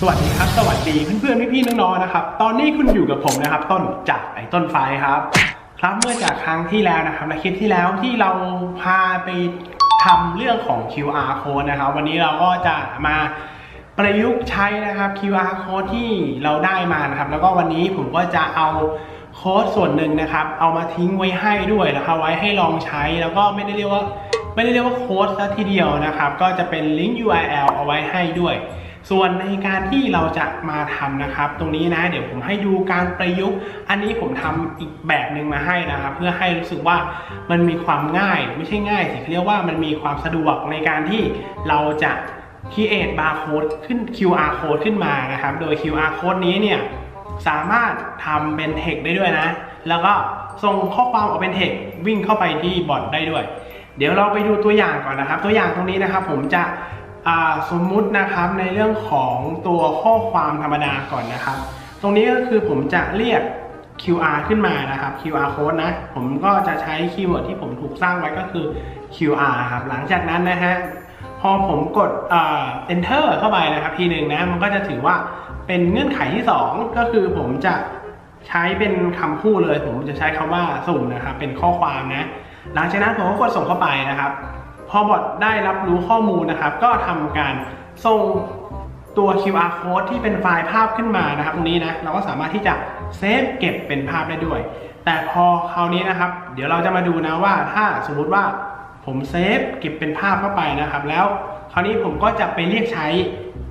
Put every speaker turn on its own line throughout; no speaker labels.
สวัสดีครับ สวัสดีเพื่อนๆพี่ๆน้องๆนะครับ ตอนนี้คุณอยู่กับผมนะครับ ต้นจากไอ้ต้นไฟครับ ครับเมื่อจากครั้งที่แล้วนะครับในคลิปที่แล้วที่เราพาไปทำเรื่องของ QR code นะครับ วันนี้เราก็จะมาประยุกต์ใช้นะครับ QR code ที่เราได้มานะครับ แล้วก็วันนี้ผมก็จะเอาโค้ดส่วนหนึ่งนะครับ เอามาทิ้งไว้ให้ด้วยนะครับไว้ให้ลองใช้แล้วก็ไม่ได้เรียกว่าไม่ได้เรียกว่าโค้ดซะทีเดียวนะครับ ก็จะเป็นลิงก์ URL เอาไว้ให้ด้วย ส่วนในการที่เราจะมาทำนะครับ ตรงนี้นะเดี๋ยวผมให้ดูการประยุกต์ อันนี้ผมทำอีกแบบหนึ่งมาให้นะครับ เพื่อให้รู้สึกว่ามันมีความง่าย ไม่ใช่ง่ายสิเรียกว่ามันมีความสะดวกในการที่เราจะ create barcode ขึ้น QR code ขึ้นมานะครับ โดย QR code นี้เนี่ยสามารถทำเป็น text ได้ด้วยนะ แล้วก็ส่งข้อความออกเป็น text วิ่งเข้าไปที่บอทได้ด้วย เดี๋ยวเราไปดูตัวอย่างก่อนนะครับ ตัวอย่างตรงนี้นะครับ ผมจะ สมมุตินะครับในเรื่องของตัวข้อความธรรมดาก่อนนะครับ ตรงนี้ก็คือผมจะเรียก QR ขึ้นมานะครับ QR code นะ ผมก็จะใช้คีย์เวิร์ดที่ผมถูกสร้างไว้ก็คือ QR ครับ หลังจากนั้นนะฮะ พอผมกด enter เข้าไปนะครับทีหนึ่งนะ มันก็จะถือว่าเป็นเงื่อนไขที่ 2 ก็คือผมจะใช้เป็นคำพูดเลย ผมจะใช้คำว่าสุ่มนะครับ เป็นข้อความนะ หลังจากนั้นผมก็กดส่งเข้าไปนะครับ พอบอทได้รับรู้ข้อมูลนะครับ ก็ทำการส่งตัว QR code ที่เป็นไฟล์ภาพขึ้นมานะครับ ตรงนี้นะเราก็สามารถที่จะเซฟเก็บเป็นภาพได้ด้วย แต่พอคราวนี้นะครับ เดี๋ยวเราจะมาดูนะว่าถ้าสมมุติว่าผมเซฟเก็บเป็นภาพเข้าไปนะครับ แล้วคราวนี้ผมก็จะไปเรียกใช้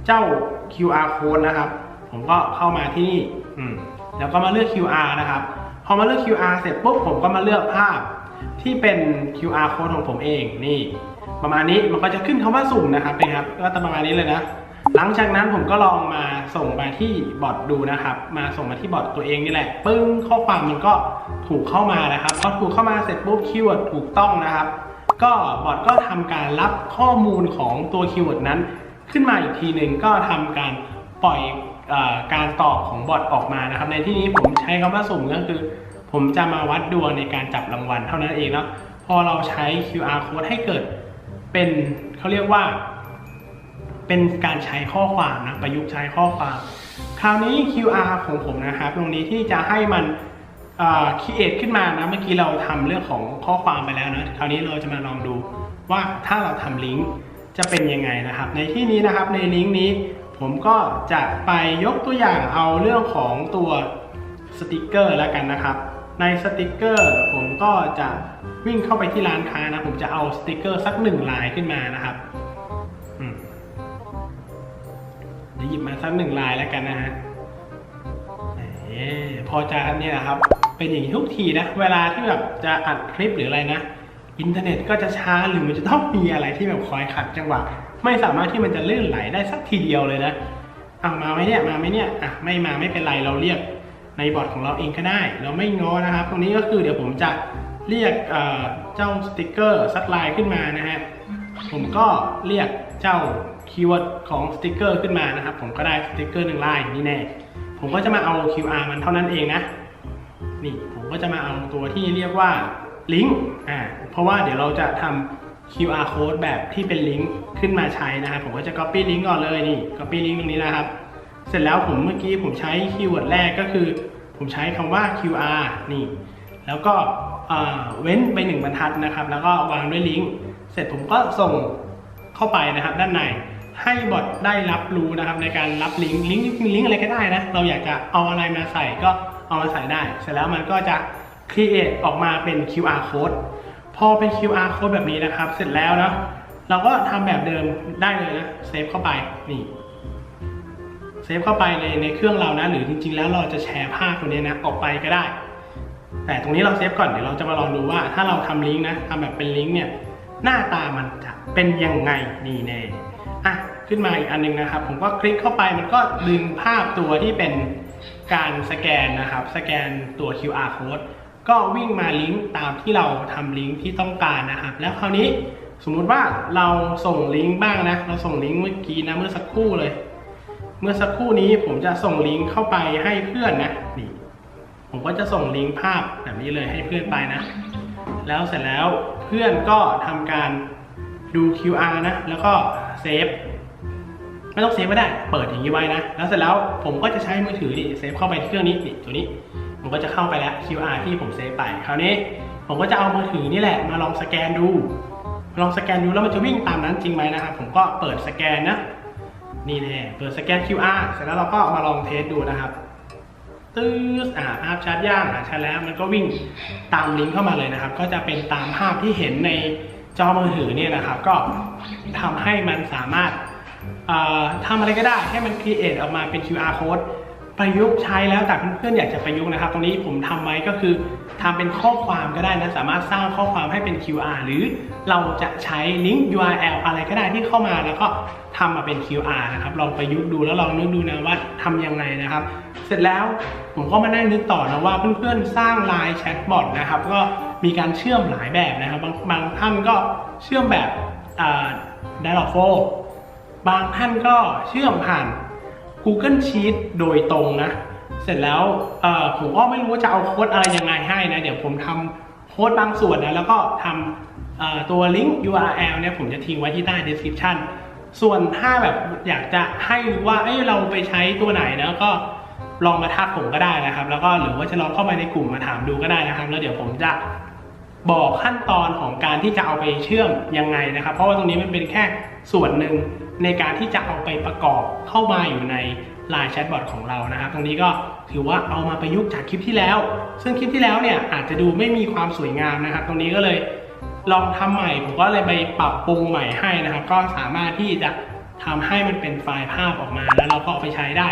เจ้า QR code นะครับ ผมก็เข้ามาที่นี่แล้วก็มาเลือก QR นะครับ พอมาเลือก QR เสร็จปุ๊บผมก็มาเลือกภาพ ที่เป็น QR code ของผมเองนี่ ประมาณนี้มันก็จะขึ้นคำว่าสุ่มนะครับเป็นครับก็ประมาณนี้เลยนะ หลังจากนั้นผมก็ลองมาส่งไปที่บอทดูนะครับ มาส่งมาที่บอทตัวเองนี่แหละปึ้งข้อความมันก็ถูกเข้ามานะครับพอถูกเข้ามาเสร็จปุ๊บคีย์เวิร์ดถูกต้องนะครับ ก็บอทก็ทำการรับข้อมูลของตัวคีย์เวิร์ดนั้น ขึ้นมาอีกทีหนึ่งก็ทำการปล่อยอการตอบของบอทออกมานะครับ ในที่นี้ผมใช้คำว่าสุ่มก็คือ ผมจะมาวัดดวงในการจับรางวัลเท่านั้นเองเนาะพอเราใช้ QR code ให้เกิดเป็นเขาเรียกว่า เป็นการใช้ข้อความนะประยุกต์ใช้ข้อความ คราวนี้ QR ของผมนะครับ ตรงนี้ที่จะให้มันคิดเอทขึ้นมานะเมื่อกี้เราทำเรื่องของข้อความไปแล้วนะคราวนี้เราจะมาลองดูว่าถ้าเราทำลิงก์จะเป็นยังไงนะครับ ในที่นี้นะครับในลิงก์นี้ ผมก็จะไปยกตัวอย่างเอาเรื่องของตัว สติกเกอร์แล้วกันนะครับ ในสติกเกอร์ผมก็จะวิ่งเข้าไปที่ร้านค้านะ ผมจะเอาสติกเกอร์สักหนึ่งลายขึ้นมานะครับเดี๋ยวหยิบมาสักหนึ่งลายแล้วกันนะฮะพอจะเนี่ยนะครับ เป็นอย่างนี้ทุกทีนะ เวลาที่แบบจะอัดคลิปหรืออะไรนะ อินเทอร์เน็ตก็จะช้าหรือมันจะต้องมีอะไรที่แบบคอยขัดจังหวะ ไม่สามารถที่มันจะลื่นไหลได้สักทีเดียวเลยนะอะมาไหมเนี่ย มาไหมเนี่ย อะ ไม่มาไม่เป็นไร เราเรียก ในบอร์ดของเราเองก็ได้ เราไม่ง้อนะครับ ตรงนี้ก็คือเดี๋ยวผมจะเรียกเจ้าสติกเกอร์สักลายขึ้นมานะฮะ ผมก็เรียกเจ้าคีย์เวิร์ดของสติกเกอร์ขึ้นมานะครับ ผมก็ได้สติกเกอร์หนึ่งลายนี่แน่ ผมก็จะมาเอา QR มันเท่านั้นเองนะ นี่ผมก็จะมาเอาตัวที่เรียกว่าลิงก์ อ่า เพราะว่าเดี๋ยวเราจะทำ QR code แบบที่เป็นลิงก์ขึ้นมาใช้นะครับ ผมก็จะ copy ลิงก์ก่อนเลยนี่ copy ลิงก์ตรงนี้นะครับ เสร็จแล้วผมเมื่อกี้ผมใช้คีย์เวิร์ดแรกก็คือ ผมใช้คำว่า QR นี่ แล้วก็เว้นไปหนึ่งบรรทัดนะครับ แล้วก็วางด้วยลิงก์ เสร็จผมก็ส่งเข้าไปนะครับด้านในให้บอทได้รับรู้นะครับในการรับลิงก์ลิงก์ลิงก์อะไรก็ได้นะ เราอยากจะเอาอะไรมาใส่ก็เอามาใส่ได้ เสร็จแล้วมันก็จะ create ออกมาเป็น QR code พอเป็น QR code แบบนี้นะครับ เสร็จแล้วเนาะเราก็ทำแบบเดิมได้เลยนะเซฟเข้าไปนี่ เซฟเข้าไปในในเครื่องเรานะ หรือจริงๆ แล้วเราจะแชร์ภาพตัวนี้นะออกไปก็ได้ แต่ตรงนี้เราเซฟก่อนเดี๋ยวเราจะมาลองดูว่า ถ้าเราทำลิงก์นะทำแบบเป็นลิงก์เนี่ยหน้าตามันจะเป็นยังไงนี่แน่อะขึ้นมาอีกอันหนึงนะครับ ผมก็คลิกเข้าไปมันก็ดึงภาพตัวที่เป็นการสแกนนะครับ สแกนตัว QR code ก็วิ่งมาลิงก์ตามที่เราทำลิงก์ที่ต้องการนะครับ แล้วคราวนี้สมมุติว่าเราส่งลิงก์บ้างนะ เราส่งลิงก์เมื่อกี้นะเมื่อสักครู่เลย มื่อสักครู่นี้ผมจะส่งลิงก์เข้าไปให้เพื่อนนะนี่ผมก็จะส่งลิงก์ภาพแบบนี้เลยให้เพื่อนไปนะ แล้วเสร็จแล้วเพื่อนก็ทำการดู QR นะ แล้วก็เซฟไม่ต้องเซฟก็ได้ เปิดอย่างนี้ไว้นะ แล้วเสร็จแล้วผมก็จะใช้มือถือนี่เซฟเข้าไปที่เครื่องนี้นี่ตัวนี้ ผมก็จะเข้าไปแล้ว QR ที่ผมเซฟไป คราวนี้ผมก็จะเอามือถือนี่แหละมาลองสแกนดู ลองสแกนดูแล้วมันจะวิ่งตามนั้นจริงไหมนะครับ ผมก็เปิดสแกนนะ นี่แน่เปิดสแกน QR เสร็จแล้วเราก็มาลองเทสดูนะครับตื้ออ่าภาพชัดย่างอ่าชัดแล้วมันก็วิ่งตามลิงก์เข้ามาเลยนะครับ ก็จะเป็นตามภาพที่เห็นในจอมือถือเนี่ยนะครับ ก็ทำให้มันสามารถอ่อทำอะไรก็ได้ให้มัน create ออกมาเป็น QR code ประยุกต์ใช้แล้วแต่เพื่อนๆอยากจะประยุกต์นะครับ ตรงนี้ผมทำไว้ก็คือทำเป็นข้อความก็ได้นะ สามารถสร้างข้อความให้เป็น QR หรือเราจะใช้ลิงก์ URL อะไรก็ได้ที่เข้ามาแล้วก็ทำมาเป็น QR นะครับ ลองประยุกต์ดูแล้วลองนึกดูนะว่าทำยังไงนะครับ เสร็จแล้วผมก็มานั่งนึกต่อนะว่าเพื่อนๆสร้างไลน์แชทบอทนะครับ ก็มีการเชื่อมหลายแบบนะครับ บางบางท่านก็เชื่อมแบบ Dialog o บางท่านก็เชื่อมผ่าน Google Sheet โดยตรงนะ เสร็จแล้วผมก็ไม่รู้ว่าจะเอาโค้ดอะไรยังไงให้นะ เดี๋ยวผมทำโค้ดบางส่วนนะ แล้วก็ทำตัวลิงก์ URL เนี่ยผมจะทิ้งไว้ที่ใต้ description ส่วนถ้าแบบอยากจะให้รู้ว่าเอ้ยเราไปใช้ตัวไหนนะก็ลองมาทักผมก็ได้นะครับ แล้วก็หรือว่าจะลองเข้ามาในกลุ่มมาถามดูก็ได้นะครับ แล้วเดี๋ยวผมจะบอกขั้นตอนของการที่จะเอาไปเชื่อมยังไงนะครับ เพราะว่าตรงนี้มันเป็นแค่ส่วนหนึ่ง ในการที่จะเอาไปประกอบเข้ามาอยู่ใน Line Chatbot ของเรานะครับ ตรงนี้ก็ถือว่าเอามาประยุกต์จากคลิปที่แล้ว ซึ่งคลิปที่แล้วเนี่ยอาจจะดูไม่มีความสวยงามนะครับ ตรงนี้ก็เลยลองทำใหม่ ผมก็เลยไปปรับปรุงใหม่ให้นะครับ ก็สามารถที่จะทำให้มันเป็นไฟล์ภาพออกมา แล้วเราก็เอาไปใช้ได้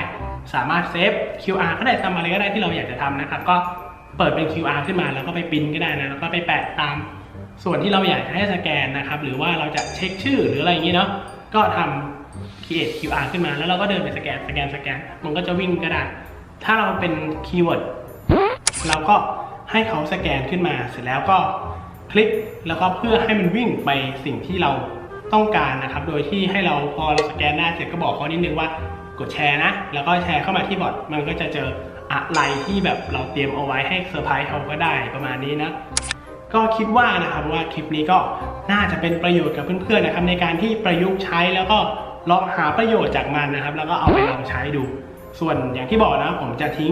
สามารถเซฟ QR ก็ได้ทำอะไรก็ได้ที่เราอยากจะทำนะครับ ก็เปิดเป็น QR ขึ้นมาแล้วก็ไปปริ้นก็ได้นะ แล้วก็ไปแปะตามส่วนที่เราอยากจะให้สแกนนะครับ หรือว่าเราจะเช็คชื่อหรืออะไรอย่างนี้เนาะ ก็ทำ create QR ขึ้นมา แล้วเราก็เดินไปสแกน สแกน สแกน มันก็จะวิ่งก็ได้ถ้าเราเป็นคีย์เวิร์ดเราก็ให้เขาสแกนขึ้นมา เสร็จแล้วก็คลิก แล้วก็เพื่อให้มันวิ่งไปสิ่งที่เราต้องการนะครับ โดยที่ให้เราพอเราสแกนได้เสร็จก็บอกเขานิดนึงว่ากดแชร์นะ แล้วก็แชร์เข้ามาที่บอทมันก็จะเจออะไรที่แบบเราเตรียมเอาไว้ให้เซอร์ไพรส์เขาก็ได้ประมาณนี้นะ ก็คิดว่านะครับว่าคลิปนี้ก็น่าจะเป็นประโยชน์กับเพื่อนๆนะครับในการที่ประยุกต์ใช้แล้วก็ลองหาประโยชน์จากมันนะครับ แล้วก็เอาไปลองใช้ดู ส่วนอย่างที่บอกนะผมจะทิ้ง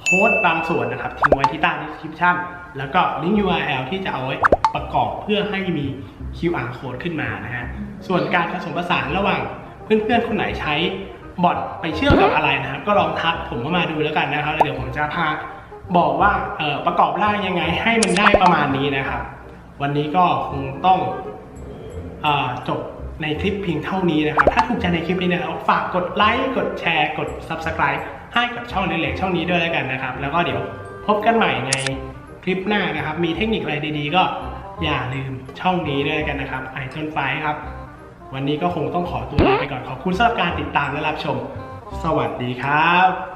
โค้ดบางส่วนนะครับ ทิ้งไว้ที่ใต้ description แล้วก็ลิงก์ URL ที่จะเอาไว้ประกอบเพื่อให้มี QR code ขึ้นมานะฮะส่วนการผสมผสานระหว่างเพื่อนๆ คนไหนใช้บอทไปเชื่อมกับอะไรนะครับ ก็ลองทักผมเข้ามาดูแล้วกันนะครับแล้วเดี๋ยวผมจะพา บอกว่าประกอบร่างยังไงให้มันได้ประมาณนี้นะครับ วันนี้ก็คงต้องอจบในคลิปเพียงเท่านี้นะครับ ถ้าถูกใจในคลิปนี้นะครับฝากกดไลค์กดแชร์กด Subscribe ให้กับช่องเล็กๆช่องนี้ด้วยแล้วกันนะครับ แล้วก็เดี๋ยวพบกันใหม่ในคลิปหน้านะครับ มีเทคนิคอะไรดีๆ ก็อย่าลืมช่องนี้ด้วยกันนะครับไอจนไฟครับ วันนี้ก็คงต้องขอตัวลาไปก่อนขอบคุณสำหรับการติดตามและรับชม สวัสดีครับ